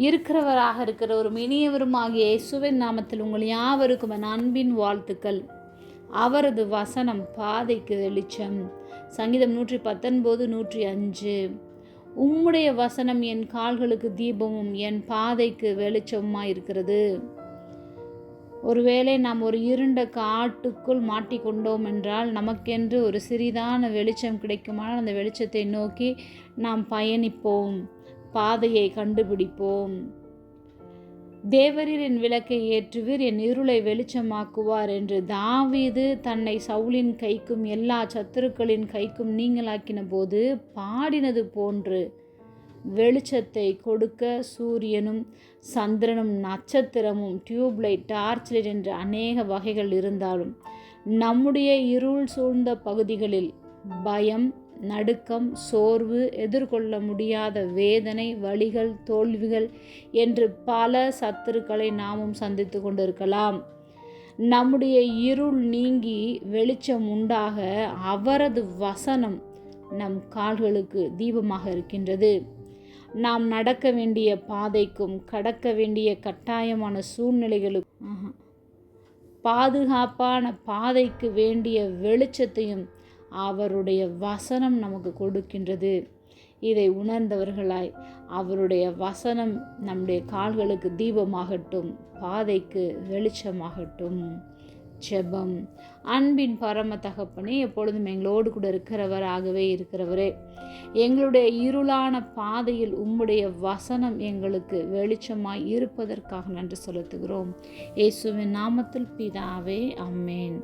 இருக்கிறவராக இருக்கிற ஒரு இனியவருமாகிய இயேசுவின் நாமத்தில் உங்கள் யாவருக்கும் என் அன்பின் வாழ்த்துக்கள். அவரது வசனம் பாதைக்கு வெளிச்சம். சங்கீதம் நூற்றி பத்தொன்பது நூற்றி அஞ்சு. உம்முடைய வசனம் என் கால்களுக்கு தீபமும் என் பாதைக்கு வெளிச்சமுமாக இருக்கிறது. ஒருவேளை நாம் ஒரு இருண்ட காட்டுக்குள் மாட்டிக்கொண்டோம் என்றால் நமக்கென்று ஒரு சிறிதான வெளிச்சம் கிடைக்குமானால் அந்த வெளிச்சத்தை நோக்கி நாம் பயணிப்போம். பாதையை கண்டுபிடிப்போம். தேவரீர் என் விளக்கை ஏற்றுவீர் என் இருளை வெளிச்சமாக்குவார் என்று தாவீது தன்னை சவுலின் கைக்கும் எல்லா சத்துருக்களின் கைக்கும் நீங்களாக்கின போது பாடினது போன்று வெளிச்சத்தை கொடுக்க சூரியனும் சந்திரனும் நட்சத்திரமும் டியூப்லைட் டார்ச்லைட் என்று அநேக வகைகள் இருந்தாலும் நம்முடைய இருள் சூழ்ந்த பகுதிகளில் பயம் நடுக்கம் சோர்வு எதிர்கொள்ள முடியாத வேதனை வழிகள் தோல்விகள் என்று பல சத்துருக்களை நாமும் சந்தித்து கொண்டிருக்கலாம். நம்முடைய இருள் நீங்கி வெளிச்சம் உண்டாக அவரது வசனம் நம் கால்களுக்கு தீபமாக இருக்கின்றது. நாம் நடக்க வேண்டிய பாதைக்கும் கடக்க வேண்டிய கட்டாயமான சூழ்நிலைகளுக்கும் பாதுகாப்பான பாதைக்கு வேண்டிய வெளிச்சத்தையும் அவருடைய வசனம் நமக்கு கொடுக்கின்றது. இதை உணர்ந்தவர்களாய் அவருடைய வசனம் நம்முடைய கால்களுக்கு தீபமாகட்டும் பாதைக்கு வெளிச்சமாகட்டும். ஜெபம். அன்பின் பரம தகப்பனே எப்பொழுதும் எங்களோடு கூட இருக்கிறவராகவே இருக்கிறவரே எங்களுடைய இருளான பாதையில் உம்முடைய வசனம் எங்களுக்கு வெளிச்சமாய் இருப்பதற்காக நன்றி செலுத்துகிறோம். இயேசுவின் நாமத்தில் பிதாவே அம்மேன்.